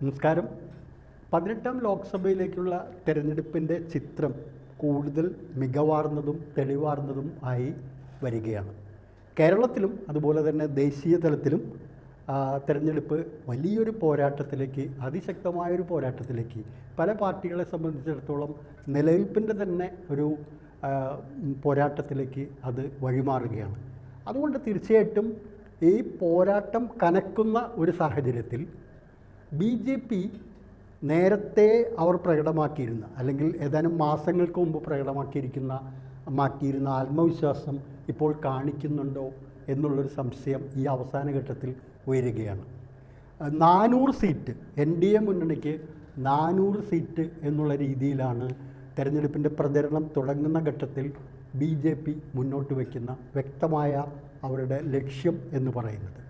നമസ്കാരം. പതിനെട്ടാം ലോക്സഭയിലേക്കുള്ള തെരഞ്ഞെടുപ്പിന്റെ ചിത്രം കൂടുതൽ മികവാർന്നതും തെളിവാർന്നതും ആയി വരികയാണ്. കേരളത്തിലും അതുപോലെ തന്നെ ദേശീയ തലത്തിലും തിരഞ്ഞെടുപ്പ് വലിയൊരു പോരാട്ടത്തിലേക്ക് അതിശക്തമായൊരു പോരാട്ടത്തിലേക്ക് പല പാർട്ടികളെ സംബന്ധിച്ചിടത്തോളം നിലനിൽപ്പിന്റെ തന്നെ ഒരു പോരാട്ടത്തിലേക്ക് അത് വഴിമാറുകയാണ്. അതുകൊണ്ട് തീർച്ചയായിട്ടും ഈ പോരാട്ടം കനക്കുന്ന ഒരു സാഹചര്യത്തിൽ ബി ജെ പി നേരത്തെ അവർ പ്രകടമാക്കിയിരുന്ന അല്ലെങ്കിൽ ഏതാനും മാസങ്ങൾക്ക് മുമ്പ് പ്രകടമാക്കിയിരിക്കുന്ന മാറ്റിയിരുന്ന ആത്മവിശ്വാസം ഇപ്പോൾ കാണിക്കുന്നുണ്ടോ എന്നുള്ളൊരു സംശയം ഈ അവസാന ഘട്ടത്തിൽ ഉയരുകയാണ്. നാനൂറ് സീറ്റ് എൻ ഡി എ മുന്നണിക്ക് നാനൂറ് സീറ്റ് എന്നുള്ള രീതിയിലാണ് തെരഞ്ഞെടുപ്പിന്റെ പ്രചരണം തുടങ്ങുന്ന ഘട്ടത്തിൽ ബി ജെ പി മുന്നോട്ട് വയ്ക്കുന്ന വ്യക്തമായ അവരുടെ ലക്ഷ്യം എന്ന് പറയുന്നത്.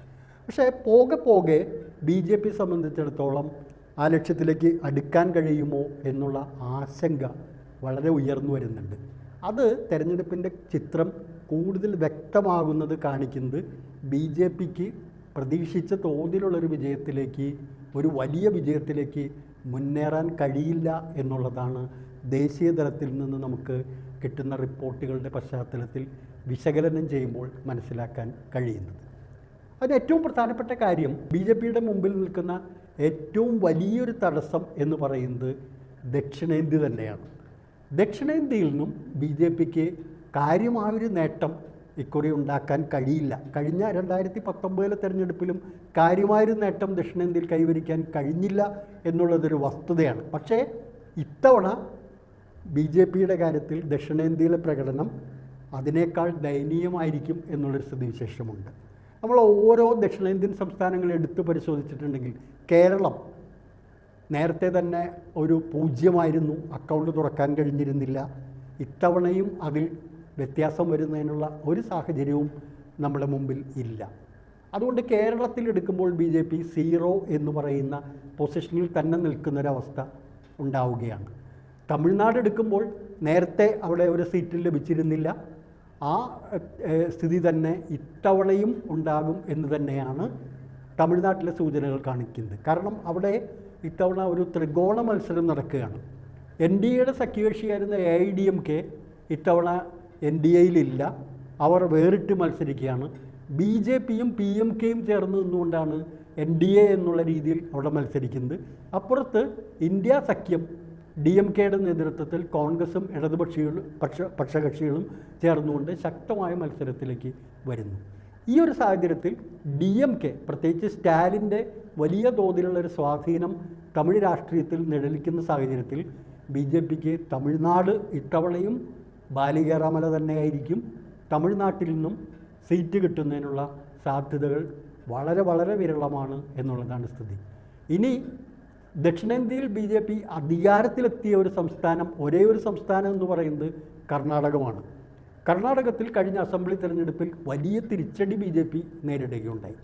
പക്ഷേ പോകെ പോകെ ബി ജെ പി സംബന്ധിച്ചിടത്തോളം ആ ലക്ഷ്യത്തിലേക്ക് അടുക്കാൻ കഴിയുമോ എന്നുള്ള ആശങ്ക വളരെ ഉയർന്നു വരുന്നുണ്ട്. അത് തെരഞ്ഞെടുപ്പിന്റെ ചിത്രം കൂടുതൽ വ്യക്തമാകുന്നത് കാണിക്കുന്നത് ബി ജെ പിക്ക് പ്രതീക്ഷിച്ച തോതിലുള്ളൊരു വിജയത്തിലേക്ക് ഒരു വലിയ വിജയത്തിലേക്ക് മുന്നേറാൻ കഴിയില്ല എന്നുള്ളതാണ് ദേശീയ തലത്തിൽ നിന്ന് നമുക്ക് കിട്ടുന്ന റിപ്പോർട്ടുകളുടെ പശ്ചാത്തലത്തിൽ വിശകലനം ചെയ്യുമ്പോൾ മനസ്സിലാക്കാൻ കഴിയുന്നത്. അതിന് ഏറ്റവും പ്രധാനപ്പെട്ട കാര്യം ബി ജെ പിയുടെ മുമ്പിൽ നിൽക്കുന്ന ഏറ്റവും വലിയൊരു തടസ്സം എന്ന് പറയുന്നത് ദക്ഷിണേന്ത്യ തന്നെയാണ്. ദക്ഷിണേന്ത്യയിൽ നിന്നും ബി ജെ പിക്ക് കാര്യമായൊരു നേട്ടം ഇക്കുറി ഉണ്ടാക്കാൻ കഴിയില്ല. കഴിഞ്ഞ രണ്ടായിരത്തി പത്തൊമ്പതിലെ തെരഞ്ഞെടുപ്പിലും കാര്യമായൊരു നേട്ടം ദക്ഷിണേന്ത്യയിൽ കൈവരിക്കാൻ കഴിഞ്ഞില്ല എന്നുള്ളതൊരു വസ്തുതയാണ്. പക്ഷേ ഇത്തവണ ബി ജെ പിയുടെ കാര്യത്തിൽ ദക്ഷിണേന്ത്യയിലെ പ്രകടനം അതിനേക്കാൾ ദയനീയമായിരിക്കും എന്നുള്ളൊരു സ്ഥിതിവിശേഷമുണ്ട്. നമ്മൾ ഓരോ ദക്ഷിണേന്ത്യൻ സംസ്ഥാനങ്ങൾ എടുത്തു പരിശോധിച്ചിട്ടുണ്ടെങ്കിൽ കേരളം നേരത്തെ തന്നെ ഒരു പൂജ്യമായിരുന്നു അക്കൗണ്ട് തുറക്കാൻ കഴിഞ്ഞിരുന്നില്ല. ഇത്തവണയും അതിൽ വ്യത്യാസം വരുന്നതിനുള്ള ഒരു സാഹചര്യവും നമ്മുടെ മുമ്പിൽ ഇല്ല. അതുകൊണ്ട് കേരളത്തിൽ എടുക്കുമ്പോൾ ബി ജെ പി സീറോ എന്ന് പറയുന്ന പൊസിഷനിൽ തന്നെ നിൽക്കുന്നൊരവസ്ഥ ഉണ്ടാവുകയാണ്. തമിഴ്നാട് എടുക്കുമ്പോൾ നേരത്തെ അവിടെ ഒരു സീറ്റ് ലഭിച്ചിരുന്നില്ല. ആ സ്ഥിതി തന്നെ ഇത്തവണയും ഉണ്ടാകും എന്ന് തന്നെയാണ് തമിഴ്നാട്ടിലെ സൂചനകൾ കാണിക്കുന്നത്. കാരണം അവിടെ ഇത്തവണ ഒരു ത്രികോണ മത്സരം നടക്കുകയാണ്. എൻ ഡി എയുടെ സഖ്യകക്ഷിയായിരുന്ന A I D M K ഇത്തവണ എൻ ഡി എയിലില്ല. അവർ വേറിട്ട് മത്സരിക്കുകയാണ്. ബി ജെ പിയും പി എം കെയും ചേർന്ന് നിന്നുകൊണ്ടാണ് എൻ ഡി എ എന്നുള്ള രീതിയിൽ അവിടെ മത്സരിക്കുന്നത്. അപ്പുറത്ത് ഇന്ത്യ സഖ്യം ഡി എം കെയുടെ നേതൃത്വത്തിൽ കോൺഗ്രസും ഇടതുപക്ഷികളും പക്ഷ പക്ഷകക്ഷികളും ചേർന്നുകൊണ്ട് ശക്തമായ മത്സരത്തിലേക്ക് വരുന്നു. ഈ ഒരു സാഹചര്യത്തിൽ ഡി എം കെ പ്രത്യേകിച്ച് സ്റ്റാലിന്റെ വലിയ തോതിലുള്ള ഒരു സ്വാധീനം തമിഴ് രാഷ്ട്രീയത്തിൽ നിഴലിക്കുന്ന സാഹചര്യത്തിൽ ബി ജെ പിക്ക് തമിഴ്നാട് ഇത്തവണയും ബാലികേറാമല തന്നെയായിരിക്കും തമിഴ്നാട്ടിൽ നിന്നും സീറ്റ് കിട്ടുന്നതിനുള്ള സാധ്യതകൾ വളരെ വളരെ വിരളമാണ് എന്നുള്ളതാണ് സ്ഥിതി. ഇനി ദക്ഷിണേന്ത്യയിൽ ബി ജെ പി അധികാരത്തിലെത്തിയ ഒരു സംസ്ഥാനം ഒരേ ഒരു സംസ്ഥാനം എന്ന് പറയുന്നത് കർണാടകമാണ്. കർണാടകത്തിൽ കഴിഞ്ഞ അസംബ്ലി തിരഞ്ഞെടുപ്പിൽ വലിയ തിരിച്ചടി ബി ജെ പി നേരിടുകയുണ്ടായി.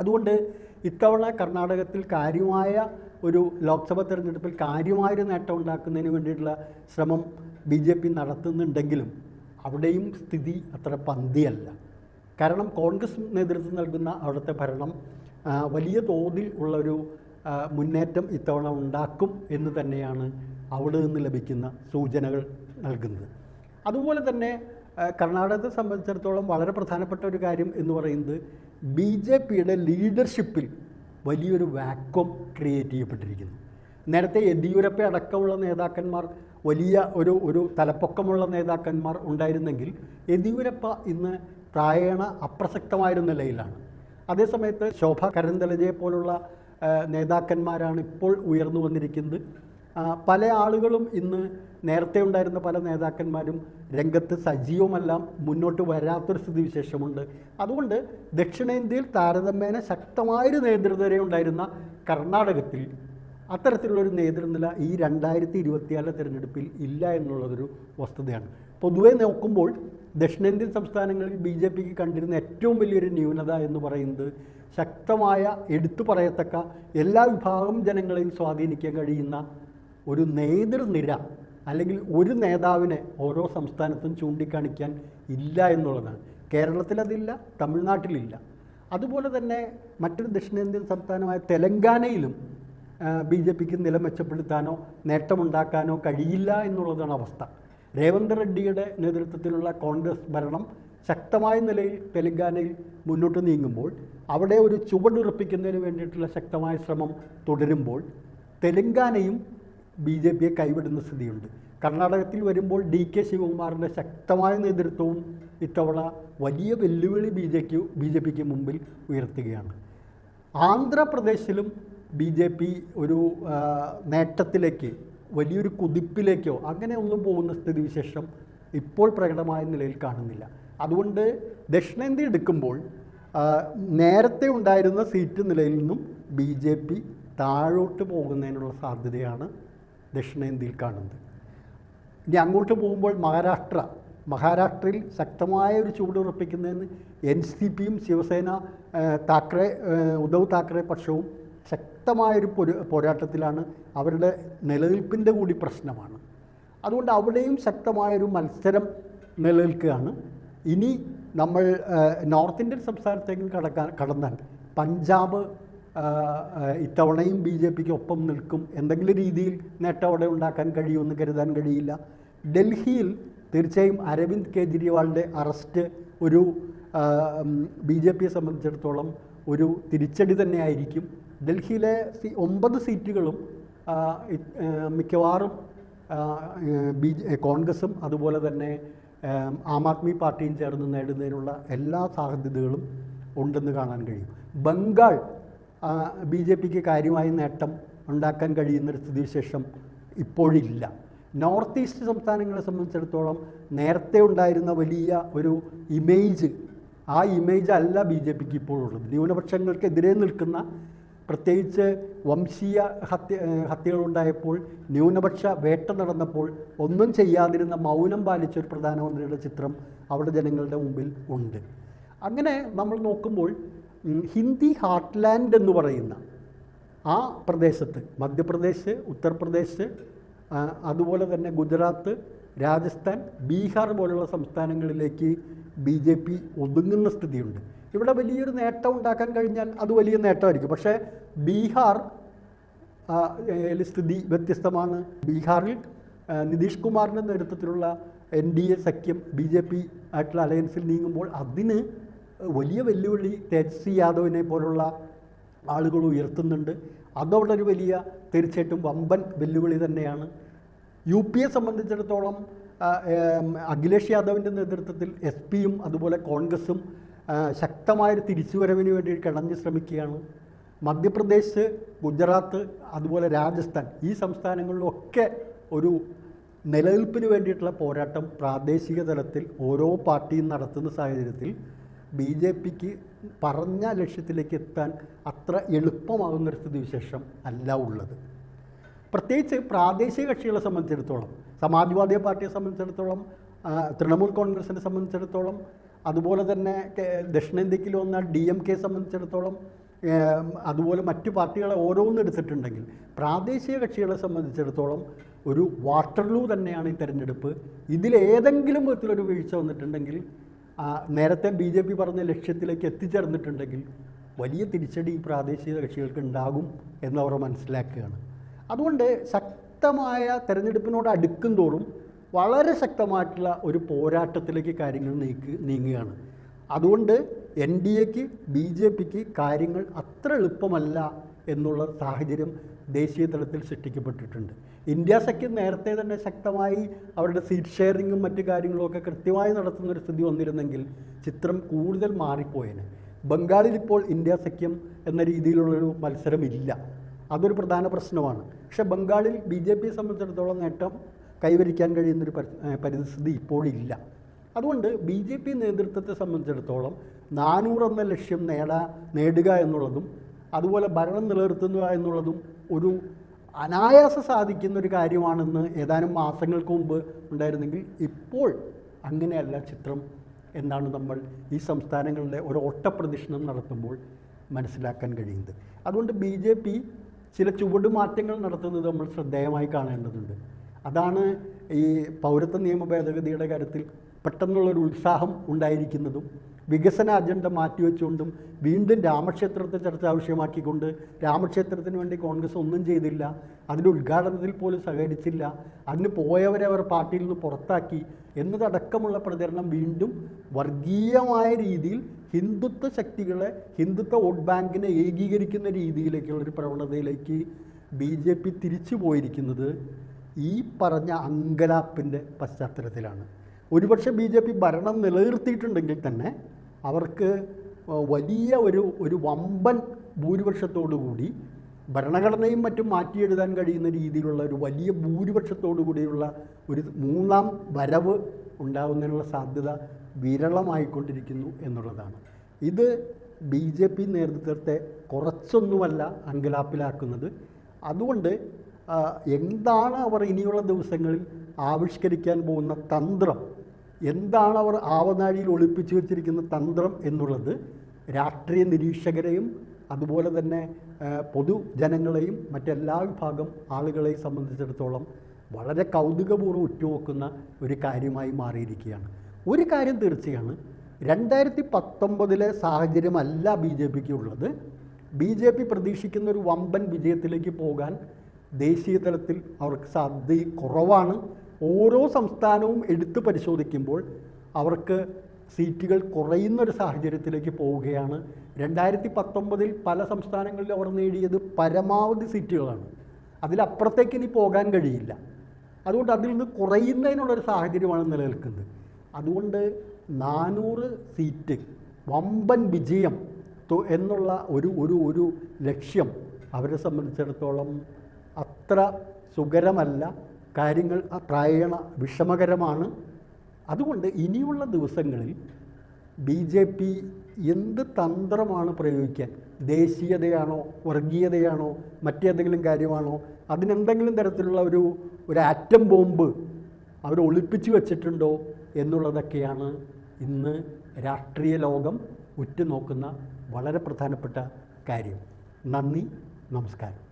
അതുകൊണ്ട് ഇത്തവണ കർണാടകത്തിൽ കാര്യമായ ഒരു ലോക്സഭാ തിരഞ്ഞെടുപ്പിൽ കാര്യമായൊരു നേട്ടം ഉണ്ടാക്കുന്നതിന് വേണ്ടിയിട്ടുള്ള ശ്രമം ബി ജെ പി നടത്തുന്നുണ്ടെങ്കിലും അവിടെയും സ്ഥിതി അത്ര പന്തിയല്ല. കാരണം കോൺഗ്രസ് നേതൃത്വം നൽകുന്ന അവിടുത്തെ ഭരണം വലിയ തോതിൽ ഉള്ളൊരു മുന്നേറ്റം ഇത്തവണ ഉണ്ടാക്കും എന്ന് തന്നെയാണ് അവിടെ നിന്ന് ലഭിക്കുന്ന സൂചനകൾ നൽകുന്നത്. അതുപോലെ തന്നെ കർണാടകത്തെ സംബന്ധിച്ചിടത്തോളം വളരെ പ്രധാനപ്പെട്ട ഒരു കാര്യം എന്ന് പറയുന്നത് ബി ജെ പിയുടെ ലീഡർഷിപ്പിൽ വലിയൊരു വാക്വം ക്രിയേറ്റ് ചെയ്യപ്പെട്ടിരിക്കുന്നു. നേരത്തെ യെദ്യൂരപ്പ അടക്കമുള്ള നേതാക്കന്മാർ വലിയ ഒരു ഒരു തലപ്പൊക്കമുള്ള നേതാക്കന്മാർ ഉണ്ടായിരുന്നെങ്കിൽ യെദ്യൂരപ്പ ഇന്ന് പ്രായണ അപ്രസക്തമായിരുന്ന നിലയിലാണ്. അതേസമയത്ത് ശോഭ കരന്തലജയെ പോലുള്ള നേതാക്കന്മാരാണ് ഇപ്പോൾ ഉയർന്നു വന്നിരിക്കുന്നത്. പല ആളുകളും ഇന്ന് നേരത്തെ ഉണ്ടായിരുന്ന പല നേതാക്കന്മാരും രംഗത്ത് സജീവമെല്ലാം മുന്നോട്ട് വരാത്തൊരു സ്ഥിതിവിശേഷമുണ്ട്. അതുകൊണ്ട് ദക്ഷിണേന്ത്യയിൽ താരതമ്യേന ശക്തമായൊരു നേതൃനിര ഉണ്ടായിരുന്ന കർണാടകത്തിൽ അത്തരത്തിലുള്ളൊരു നേതൃനില ഈ രണ്ടായിരത്തി ഇരുപത്തിയാറിലെ തിരഞ്ഞെടുപ്പിൽ ഇല്ല എന്നുള്ളതൊരു വസ്തുതയാണ്. പൊതുവെ നോക്കുമ്പോൾ ദക്ഷിണേന്ത്യൻ സംസ്ഥാനങ്ങളിൽ ബി ജെ പിക്ക് കണ്ടിരുന്ന ഏറ്റവും വലിയൊരു ന്യൂനത എന്ന് പറയുന്നത് ശക്തമായ എടുത്തു പറയത്തക്ക എല്ലാ വിഭാഗം ജനങ്ങളെയും സ്വാധീനിക്കാൻ കഴിയുന്ന ഒരു നേതൃനിര അല്ലെങ്കിൽ ഒരു നേതാവിനെ ഓരോ സംസ്ഥാനത്തും ചൂണ്ടിക്കാണിക്കാൻ ഇല്ല എന്നുള്ളതാണ്. കേരളത്തിലതില്ല തമിഴ്നാട്ടിലില്ല. അതുപോലെ തന്നെ മറ്റൊരു ദക്ഷിണേന്ത്യൻ സംസ്ഥാനമായ തെലങ്കാനയിലും ബി ജെ പിക്ക് നില മെച്ചപ്പെടുത്താനോ നേട്ടമുണ്ടാക്കാനോ കഴിയില്ല എന്നുള്ളതാണ് അവസ്ഥ. രേവന്ത് റെഡ്ഡിയുടെ നേതൃത്വത്തിലുള്ള കോൺഗ്രസ് ഭരണം ശക്തമായ നിലയിൽ തെലങ്കാനയിൽ മുന്നോട്ട് നീങ്ങുമ്പോൾ അവിടെ ഒരു ചുവടുറപ്പിക്കുന്നതിന് വേണ്ടിയിട്ടുള്ള ശക്തമായ ശ്രമം തുടരുമ്പോൾ തെലങ്കാനയും ബി ജെ പിയെ കൈവിടുന്ന സ്ഥിതിയുണ്ട്. കർണാടകത്തിൽ വരുമ്പോൾ ഡി കെ ശിവകുമാറിന്റെ ശക്തമായ നേതൃത്വവും ഇത്തവണ വലിയ വെല്ലുവിളി ബി ജെക്ക് ബി ജെ പിക്ക് മുമ്പിൽ ഉയർത്തുകയാണ്. ആന്ധ്രാപ്രദേശിലും ബി ജെ പി ഒരു നേട്ടത്തിലേക്ക് വലിയൊരു കുതിപ്പിലേക്കോ അങ്ങനെ ഒന്നും പോകുന്ന സ്ഥിതിവിശേഷം ഇപ്പോൾ പ്രകടമായ നിലയിൽ കാണുന്നില്ല. അതുകൊണ്ട് ദക്ഷിണേന്ത്യ എടുക്കുമ്പോൾ നേരത്തെ ഉണ്ടായിരുന്ന സീറ്റ് നിലയിൽ നിന്നും ബി ജെ പി താഴോട്ട് പോകുന്നതിനുള്ള സാധ്യതയാണ് ദക്ഷിണേന്ത്യയിൽ കാണുന്നത്. ഇനി അങ്ങോട്ട് പോകുമ്പോൾ മഹാരാഷ്ട്ര മഹാരാഷ്ട്രയിൽ ശക്തമായ ഒരു ചൂടുറപ്പിക്കുന്നതിന് എൻ സി പിയും ശിവസേന താക്കറെ ഉദ്ധവ് താക്കറെ പക്ഷവും ശക്തമായൊരു പൊരു പോരാട്ടത്തിലാണ് അവരുടെ നിലനിൽപ്പിന്റെ കൂടി പ്രശ്നമാണ്. അതുകൊണ്ട് അവിടെയും ശക്തമായൊരു മത്സരം നിലനിൽക്കുകയാണ്. ഇനി നമ്മൾ നോർത്ത് ഇന്ത്യൻ സംസ്ഥാനത്തേക്ക് കടക്കാൻ കടന്നാൽ പഞ്ചാബ് ഇത്തവണയും ബി ജെ പിക്ക് ഒപ്പം നിൽക്കും. എന്തെങ്കിലും രീതിയിൽ നേട്ടം അവിടെ ഉണ്ടാക്കാൻ കഴിയുമെന്ന് കരുതാൻ കഴിയില്ല. ഡൽഹിയിൽ തീർച്ചയായും അരവിന്ദ് കെജ്രിവാളിന്റെ അറസ്റ്റ് ഒരു ബി ജെ പിയെ സംബന്ധിച്ചിടത്തോളം ഒരു തിരിച്ചടി തന്നെയായിരിക്കും ഡൽഹിയിലെ സി ഒമ്പത് സീറ്റുകളും മിക്കവാറും ബി കോൺഗ്രസും അതുപോലെ തന്നെ ആം ആദ്മി പാർട്ടിയും ചേർന്ന് നേടുന്നതിനുള്ള എല്ലാ സാധ്യതകളും ഉണ്ടെന്ന് കാണാൻ കഴിയും. ബംഗാൾ ബി ജെ പിക്ക് കാര്യമായി നേട്ടം ഉണ്ടാക്കാൻ കഴിയുന്നൊരു സ്ഥിതിവിശേഷം ഇപ്പോഴില്ല. നോർത്ത് ഈസ്റ്റ് സംസ്ഥാനങ്ങളെ സംബന്ധിച്ചിടത്തോളം നേരത്തെ ഉണ്ടായിരുന്ന വലിയ ഒരു ഇമേജ് ആ ഇമേജ് അല്ല ബി ജെ പിക്ക് ഇപ്പോഴുള്ളത്. ന്യൂനപക്ഷങ്ങൾക്കെതിരെ നിൽക്കുന്ന പ്രത്യേകിച്ച് വംശീയ ഹത്യ ഹത്യകളുണ്ടായപ്പോൾ ന്യൂനപക്ഷ വേട്ട നടന്നപ്പോൾ ഒന്നും ചെയ്യാതിരുന്ന മൗനം പാലിച്ച ഒരു പ്രധാനമന്ത്രിയുടെ ചിത്രം അവിടെ ജനങ്ങളുടെ മുമ്പിൽ ഉണ്ട്. അങ്ങനെ നമ്മൾ നോക്കുമ്പോൾ ഹിന്ദി ഹാർട്ട്ലാൻഡ് എന്ന് പറയുന്ന ആ പ്രദേശത്ത് മധ്യപ്രദേശ് ഉത്തർപ്രദേശ് അതുപോലെ തന്നെ ഗുജറാത്ത് രാജസ്ഥാൻ ബീഹാർ പോലുള്ള സംസ്ഥാനങ്ങളിലേക്ക് ബി ജെ പി ഒതുങ്ങുന്ന സ്ഥിതിയുണ്ട്. ഇവിടെ വലിയൊരു നേട്ടം ഉണ്ടാക്കാൻ കഴിഞ്ഞാൽ അത് വലിയ നേട്ടമായിരിക്കും. പക്ഷേ ബീഹാർ സ്ഥിതി വ്യത്യസ്തമാണ്. ബീഹാറിൽ നിതീഷ് കുമാറിന്റെ നേതൃത്വത്തിലുള്ള എൻ ഡി എ സഖ്യം ബി ജെ പി ആയിട്ടുള്ള അലയൻസിൽ നീങ്ങുമ്പോൾ അതിന് വലിയ വെല്ലുവിളി തേജസ്വി യാദവിനെ പോലുള്ള ആളുകൾ ഉയർത്തുന്നുണ്ട്. അതവിടെ ഒരു വലിയ തീർച്ചയായിട്ടും വമ്പൻ വെല്ലുവിളി തന്നെയാണ്. യു പിയെ സംബന്ധിച്ചിടത്തോളം അഖിലേഷ് യാദവിന്റെ നേതൃത്വത്തിൽ എസ് പിയും അതുപോലെ കോൺഗ്രസും ശക്തമായൊരു തിരിച്ചുവരവിന് വേണ്ടി കിടഞ്ഞ് ശ്രമിക്കുകയാണ്. മധ്യപ്രദേശ് ഗുജറാത്ത് അതുപോലെ രാജസ്ഥാൻ ഈ സംസ്ഥാനങ്ങളിലൊക്കെ ഒരു നിലനിൽപ്പിന് വേണ്ടിയിട്ടുള്ള പോരാട്ടം പ്രാദേശിക തലത്തിൽ ഓരോ പാർട്ടിയും നടത്തുന്ന സാഹചര്യത്തിൽ ബി ജെ പിക്ക് പറഞ്ഞ ലക്ഷ്യത്തിലേക്ക് എത്താൻ അത്ര എളുപ്പമാകുന്നൊരു സ്ഥിതിവിശേഷം അല്ല ഉള്ളത്. പ്രത്യേകിച്ച് പ്രാദേശിക കക്ഷികളെ സംബന്ധിച്ചിടത്തോളം സമാജ്വാദി പാർട്ടിയെ സംബന്ധിച്ചിടത്തോളം തൃണമൂൽ കോൺഗ്രസിനെ സംബന്ധിച്ചിടത്തോളം അതുപോലെ തന്നെ ദക്ഷിണേന്ത്യയിൽ വന്ന ഡി എം കെ സംബന്ധിച്ചിടത്തോളം അതുപോലെ മറ്റു പാർട്ടികളെ ഓരോന്നും എടുത്തിട്ടുണ്ടെങ്കിൽ പ്രാദേശിക കക്ഷികളെ സംബന്ധിച്ചിടത്തോളം ഒരു വാട്ടർലൂ തന്നെയാണ് ഈ തെരഞ്ഞെടുപ്പ്. ഇതിലേതെങ്കിലും വിധത്തിലൊരു വീഴ്ച വന്നിട്ടുണ്ടെങ്കിൽ നേരത്തെ ബി ജെ പി പറഞ്ഞ ലക്ഷ്യത്തിലേക്ക് എത്തിച്ചേർന്നിട്ടുണ്ടെങ്കിൽ വലിയ തിരിച്ചടി ഈ പ്രാദേശിക കക്ഷികൾക്ക് ഉണ്ടാകും എന്നവർ മനസ്സിലാക്കുകയാണ്. അതുകൊണ്ട് ശക്തമായ തെരഞ്ഞെടുപ്പിനോട് അടുക്കും തോറും വളരെ ശക്തമായിട്ടുള്ള ഒരു പോരാട്ടത്തിലേക്ക് കാര്യങ്ങൾ നീക്ക് നീങ്ങുകയാണ്. അതുകൊണ്ട് എൻ ഡി എക്ക് ബി ജെ പിക്ക് കാര്യങ്ങൾ അത്ര എളുപ്പമല്ല എന്നുള്ള സാഹചര്യം ദേശീയ തലത്തിൽ സൃഷ്ടിക്കപ്പെട്ടിട്ടുണ്ട്. ഇന്ത്യ സഖ്യം നേരത്തെ തന്നെ ശക്തമായി അവരുടെ സീറ്റ് ഷെയറിങ്ങും മറ്റു കാര്യങ്ങളും ഒക്കെ കൃത്യമായി നടത്തുന്ന ഒരു സ്ഥിതി വന്നിരുന്നെങ്കിൽ ചിത്രം കൂടുതൽ മാറിപ്പോയേനെ. ബംഗാളിൽ ഇപ്പോൾ ഇന്ത്യ സഖ്യം എന്ന രീതിയിലുള്ളൊരു മത്സരമില്ല. അതൊരു പ്രധാന പ്രശ്നമാണ്. പക്ഷേ ബംഗാളിൽ ബി ജെ പിയെ സംബന്ധിച്ചിടത്തോളം നേട്ടം കൈവരിക്കാൻ കഴിയുന്നൊരു പരിസ്ഥിതി ഇപ്പോഴില്ല. അതുകൊണ്ട് ബി ജെ പി നേതൃത്വത്തെ സംബന്ധിച്ചിടത്തോളം നാനൂറെന്ന ലക്ഷ്യം നേടാ നേടുക എന്നുള്ളതും അതുപോലെ ഭരണം നിലനിർത്തുക എന്നുള്ളതും ഒരു അനായാസ സാധിക്കുന്ന ഒരു കാര്യമാണെന്ന് ഏതാനും മാസങ്ങൾക്ക് മുമ്പ് ഉണ്ടായിരുന്നെങ്കിൽ ഇപ്പോൾ അങ്ങനെയല്ല ചിത്രം എന്നാണ് നമ്മൾ ഈ സംസ്ഥാനങ്ങളുടെ ഒരു ഒട്ടപ്രദക്ഷിണം നടത്തുമ്പോൾ മനസ്സിലാക്കാൻ കഴിയുന്നത്. അതുകൊണ്ട് ബി ജെ പി ചില ചുവടുമാറ്റങ്ങൾ നടത്തുന്നത് നമ്മൾ ശ്രദ്ധേയമായി കാണേണ്ടതുണ്ട്. അതാണ് ഈ പൗരത്വ നിയമ ഭേദഗതിയുടെ കാര്യത്തിൽ പെട്ടെന്നുള്ളൊരു ഉത്സാഹം ഉണ്ടായിരിക്കുന്നതും വികസന അജണ്ട മാറ്റിവെച്ചുകൊണ്ടും വീണ്ടും രാമക്ഷേത്രത്തെ ചർച്ചാ വിഷയമാക്കിക്കൊണ്ട് രാമക്ഷേത്രത്തിന് വേണ്ടി കോൺഗ്രസ് ഒന്നും ചെയ്തില്ല അതിന്റെ ഉദ്ഘാടനത്തിൽ പോലും സഹകരിച്ചില്ല അതിന് പോയവരെ അവർ പാർട്ടിയിൽ നിന്ന് പുറത്താക്കി എന്നതടക്കമുള്ള പ്രചരണം വീണ്ടും വർഗീയമായ രീതിയിൽ ഹിന്ദുത്വ ശക്തികളെ ഹിന്ദുത്വ വോട്ട് ബാങ്കിനെ ഏകീകരിക്കുന്ന രീതിയിലേക്കുള്ളൊരു പ്രവണതയിലേക്ക് ബി ജെ പി തിരിച്ചു പോയിരിക്കുന്നത് ഈ പറഞ്ഞ അങ്കലാപ്പിന്റെ പശ്ചാത്തലത്തിലാണ്. ഒരുപക്ഷെ ബി ജെ പി ഭരണം നിലനിർത്തിയിട്ടുണ്ടെങ്കിൽ തന്നെ അവർക്ക് വലിയ ഒരു ഒരു വമ്പൻ ഭൂരിപക്ഷത്തോടുകൂടി ഭരണഘടനയും മറ്റും മാറ്റിയെഴുതാൻ കഴിയുന്ന രീതിയിലുള്ള ഒരു വലിയ ഭൂരിപക്ഷത്തോടു കൂടിയുള്ള ഒരു മൂന്നാം വരവ് ഉണ്ടാകുന്നതിനുള്ള സാധ്യത വിരളമായിക്കൊണ്ടിരിക്കുന്നു എന്നുള്ളതാണ്. ഇത് ബി ജെ പി നേതൃത്വത്തെ കുറച്ചൊന്നുമല്ല അങ്കലാപ്പിലാക്കുന്നത്. അതുകൊണ്ട് എന്താണ് അവർ ഇനിയുള്ള ദിവസങ്ങളിൽ ആവിഷ്കരിക്കാൻ പോകുന്ന തന്ത്രം? എന്താണ് അവർ ആവനാഴിയിൽ ഒളിപ്പിച്ചു വെച്ചിരിക്കുന്ന തന്ത്രം എന്നുള്ളത് രാഷ്ട്രീയ നിരീക്ഷകരെയും അതുപോലെ തന്നെ പൊതുജനങ്ങളെയും മറ്റെല്ലാ വിഭാഗം ആളുകളെയും സംബന്ധിച്ചിടത്തോളം വളരെ കൗതുകപൂർവം ഉറ്റുനോക്കുന്ന ഒരു കാര്യമായി മാറിയിരിക്കുകയാണ്. ഒരു കാര്യം തീർച്ചയാണ്. രണ്ടായിരത്തി പത്തൊമ്പതിലെ സാഹചര്യമല്ല ബി ജെ പിക്ക് ഉള്ളത്. ബി ജെ പി പ്രതീക്ഷിക്കുന്ന ഒരു വമ്പൻ വിജയത്തിലേക്ക് പോകാൻ ദേശീയ തലത്തിൽ അവർക്ക് സാധ്യത കുറവാണ്. ഓരോ സംസ്ഥാനവും എടുത്തു പരിശോധിക്കുമ്പോൾ അവർക്ക് സീറ്റുകൾ കുറയുന്നൊരു സാഹചര്യത്തിലേക്ക് പോവുകയാണ്. രണ്ടായിരത്തി പത്തൊമ്പതിൽ പല സംസ്ഥാനങ്ങളിലും അവർ നേടിയത് പരമാവധി സീറ്റുകളാണ്. അതിലപ്പുറത്തേക്ക് ഇനി പോകാൻ കഴിയില്ല. അതുകൊണ്ട് അതിൽ നിന്ന് കുറയുന്നതിനുള്ളൊരു സാഹചര്യമാണ് നിലനിൽക്കുന്നത്. അതുകൊണ്ട് നാനൂറ് സീറ്റ് വമ്പൻ വിജയം എന്നുള്ള ഒരു ഒരു ഒരു ലക്ഷ്യം അവരെ സംബന്ധിച്ചിടത്തോളം അത്ര സുഖരമല്ല. കാര്യങ്ങൾ പ്രായണ വിഷമകരമാണ്. അതുകൊണ്ട് ഇനിയുള്ള ദിവസങ്ങളിൽ ബി ജെ പി എന്ത് തന്ത്രമാണ് പ്രയോഗിക്കാൻ? ദേശീയതയാണോ? വർഗീയതയാണോ? മറ്റേതെങ്കിലും കാര്യമാണോ? അതിനെന്തെങ്കിലും തരത്തിലുള്ള ഒരു ഒരു ആറ്റം ബോംബ് അവർ ഒളിപ്പിച്ചു വച്ചിട്ടുണ്ടോ എന്നുള്ളതൊക്കെയാണ് ഇന്ന് രാഷ്ട്രീയ ലോകം ഉറ്റുനോക്കുന്ന വളരെ പ്രധാനപ്പെട്ട കാര്യം. നന്ദി നമസ്കാരം.